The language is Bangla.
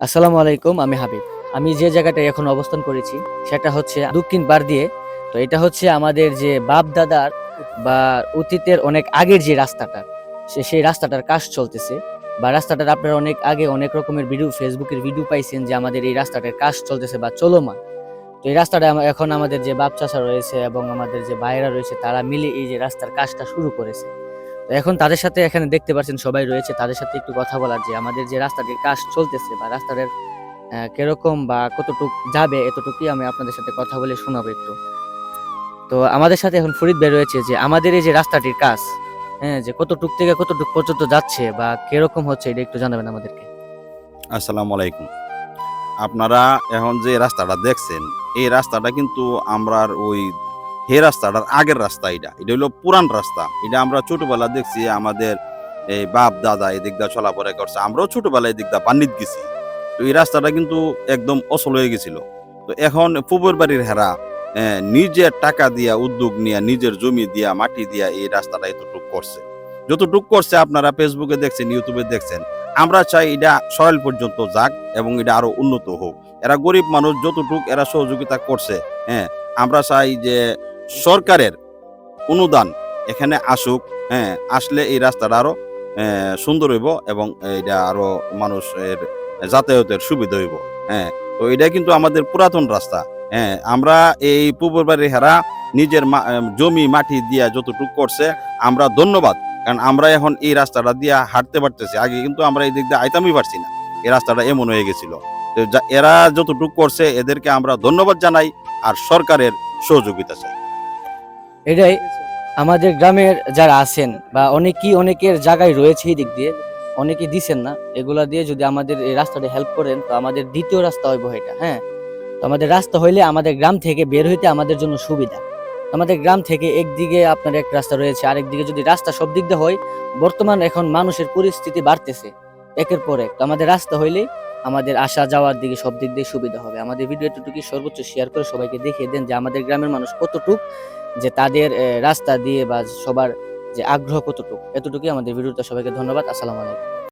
আসসালামু আলাইকুম, আমি হাবিব। আমি যে জায়গাটায় এখন অবস্থান করেছি, সেটা হচ্ছে দক্ষিণ বার দিয়ে। তো এটা হচ্ছে আমাদের যে বাপ দাদার বা অতীতের অনেক আগের যে রাস্তাটা, সে সেই রাস্তাটার কাজ চলতেছে। বা রাস্তাটার আপনারা অনেক আগে অনেক রকমের ভিডিও, ফেসবুকের ভিডিও পাইছেন যে আমাদের এই রাস্তাটার কাজ চলতেছে বা চলমান। তো এই রাস্তাটা এখন আমাদের যে বাপ চাষা রয়েছে এবং আমাদের যে ভাইরা রয়েছে, তারা মিলে এই যে রাস্তার কাজটা শুরু করেছে। এখন তাদের সাথে এখানে দেখতে পাচ্ছেন সবাই রয়েছে। তাদের সাথে একটু কথা বলার যে আমাদের যে রাস্তাটির কাজ চলতেছে বা রাস্তাটার কীরকম বা কতটুক যাবে এতটুকুই আমি আপনাদের সাথে কথা বলে শোনাবো একটু। তো আমাদের সাথে এখন ফরিদ ভাই রয়েছে যে আমাদের এই যে রাস্তাটির কাজ হ্যাঁ যে কতটুক থেকে কতটুক পর্যন্ত যাচ্ছে বা কীরকম হচ্ছে এটা একটু জানাবেন আমাদেরকে। আসসালামু আলাইকুম। আপনারা এখন যে রাস্তাটা দেখছেন, এই রাস্তাটা কিন্তু আমরার ওই হে রাস্তাটার আগের রাস্তা এটা। এটা হলো পুরান রাস্তা। এটা আমরা ছোটবেলা দেখছি, আমাদের এই বাপ, দাদা এদিক দা চলাফেরা করছে। আমরাও ছোটবেলায় এদিক দা বান্নিত গেছি। তো এই রাস্তাটা কিন্তু একদম অসল হয়ে গেছিল। তো এখন পুবের বাড়ির হেরা নিজের টাকা দিয়া, উদ্যোগ নিয়ে, নিজের জমি দিয়া, মাটি দিয়া এই রাস্তাটা এতটুক করছে। যতটুক করছে আপনারা ফেসবুকে দেখছেন ইউটিউবে দেখছেন, আমরা চাই এটা সয়েল পর্যন্ত যাক এবং এটা আরও উন্নত হোক। এরা গরিব মানুষ, যতটুক এরা সহযোগিতা করছে হ্যাঁ আমরা চাই যে সরকারের অনুদান এখানে আসুক হ্যাঁ আসলে এই রাস্তাটা আরও আহ, সুন্দর হইব এবং এটা আরও মানুষের যাতায়াতের সুবিধা হইব হ্যাঁ। তো এটা কিন্তু আমাদের পুরাতন রাস্তা হ্যাঁ। আমরা এই পূর্ব বাড়ির হেরা নিজের জমি মাটি দিয়া যতটুক করছে আমরা ধন্যবাদ। কারণ আমরা এখন এই রাস্তাটা দিয়ে হাঁটতে পারতেছি। আগে কিন্তু আমরা এই দিক দিয়ে আইতামই পারছি না। এই রাস্তাটা এমন হয়ে গেছিল। এরা যতটুকু করছে এদেরকে আমরা ধন্যবাদ জানাই আর সরকারের সহযোগিতা চাই। এটাই আমাদের গ্রামের যারা আছেন বা অনেকেই অনেকের জায়গায় রয়েছে এই দিক দিয়ে অনেকে দিছেন না। এগুলা দিয়ে যদি আমাদের এই রাস্তাটা হেল্প করেন, তো আমাদের দ্বিতীয় রাস্তা হইব এটা হ্যাঁ? তো আমাদের রাস্তা হইলে আমাদের গ্রাম থেকে বের হইতে আমাদের জন্য সুবিধা। আমাদের গ্রাম থেকে একদিকে আপনার এক রাস্তা রয়েছে আরেক দিকে যদি রাস্তা সব দিক দিয়ে হয়, বর্তমান এখন মানুষের পরিস্থিতি বাড়তেছে, একের পর এক। তো আমাদের রাস্তা হইলে আমাদের আসা যাওয়ার দিকে সব দিক দিয়ে সুবিধা হবে। আমাদের ভিডিও এতটুকু সর্বোচ্চ শেয়ার করে সবাইকে দেখিয়ে দেন যে আমাদের গ্রামের মানুষ কতটুক, যে তাদের রাস্তা দিয়ে বা সবার যে আগ্রহ কতটুকু। এতটুকুই আমাদের ভিডিওটা সবাইকে ধন্যবাদ। আসসালামু আলাইকুম।